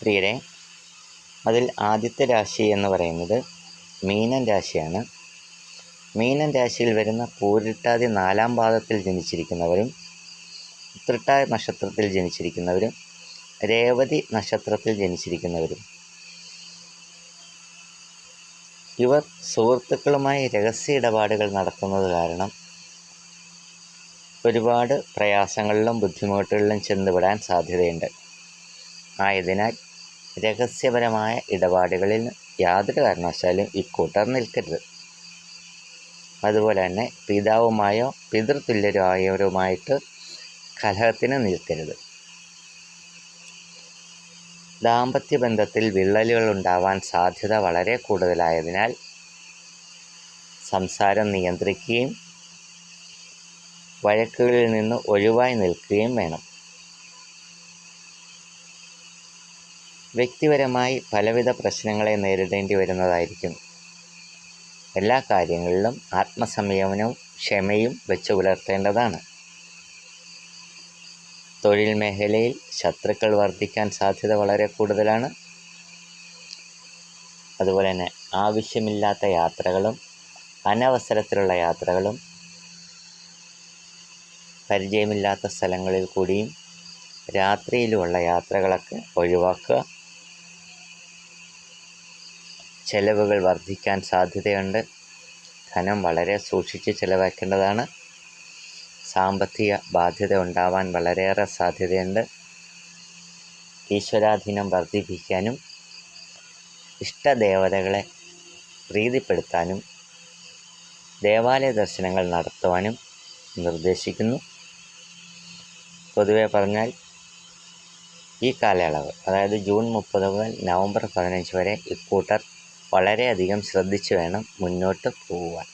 പ്രിയരെ അതിൽ ആദ്യത്തെ രാശി എന്ന് പറയുന്നത് മീനൻ രാശിയാണ്. മീനൻ രാശിയിൽ വരുന്ന പൂരിട്ടാതി നാലാം പാദത്തിൽ ജനിച്ചിരിക്കുന്നവരും തൃട്ടായ നക്ഷത്രത്തിൽ ജനിച്ചിരിക്കുന്നവരും രേവതി നക്ഷത്രത്തിൽ ജനിച്ചിരിക്കുന്നവരും. ഇവർ സുഹൃത്തുക്കളുമായി രഹസ്യ ഇടപാടുകൾ നടത്തുന്നത് കാരണം ഒരുപാട് പ്രയാസങ്ങളിലും ബുദ്ധിമുട്ടുകളിലും ചെന്നുപെടാൻ സാധ്യതയുണ്ട്. ആയതിനാൽ രഹസ്യപരമായ ഇടപാടുകളിൽ യാതൊരു കാരണവശാലും ഇക്കൂട്ടർ നിൽക്കരുത്. അതുപോലെ തന്നെ പിതാവുമായോ പിതൃതുല്യരായവരുമായിട്ട് കലഹത്തിന് നിൽക്കരുത്. ദാമ്പത്യ ബന്ധത്തിൽ വിള്ളലുകൾ ഉണ്ടാവാൻ സാധ്യത വളരെ കൂടുതലായതിനാൽ സംസാരം നിയന്ത്രിക്കുകയും വഴക്കുകളിൽ നിന്ന് ഒഴിവായി നിൽക്കുകയും വേണം. വ്യക്തിപരമായി പലവിധ പ്രശ്നങ്ങളെ നേരിടേണ്ടി വരുന്നതായിരിക്കും. എല്ലാ കാര്യങ്ങളിലും ആത്മസംയമനവും ക്ഷമയും വെച്ച് പുലർത്തേണ്ടതാണ്. തൊഴിൽ മേഖലയിൽ ശത്രുക്കൾ വർദ്ധിക്കാൻ സാധ്യത വളരെ കൂടുതലാണ്. അതുപോലെ തന്നെ ആവശ്യമില്ലാത്ത യാത്രകളും അനവസരത്തിലുള്ള യാത്രകളും പരിചയമില്ലാത്ത സ്ഥലങ്ങളിൽ കൂടിയും രാത്രിയിലുമുള്ള യാത്രകളൊക്കെ ഒഴിവാക്കുക. ചെലവുകൾ വർദ്ധിക്കാൻ സാധ്യതയുണ്ട്. ധനം വളരെ സൂക്ഷിച്ച് ചിലവാക്കേണ്ടതാണ്. സാമ്പത്തിക ബാധ്യത ഉണ്ടാവാൻ വളരെയേറെ സാധ്യതയുണ്ട്. ഈശ്വരാധീനം വർദ്ധിപ്പിക്കാനും ഇഷ്ടദേവതകളെ പ്രീതിപ്പെടുത്താനും ദേവാലയ ദർശനങ്ങൾ നടത്തുവാനും നിർദ്ദേശിക്കുന്നു. പൊതുവെ പറഞ്ഞാൽ ഈ കാലയളവ് അതായത് ജൂൺ മുപ്പത് മുതൽ നവംബർ പതിനഞ്ച് വരെ ഇക്കൂട്ടർ വളരെയധികം ശ്രദ്ധിച്ചു വേണം മുന്നോട്ട് പോകുവാൻ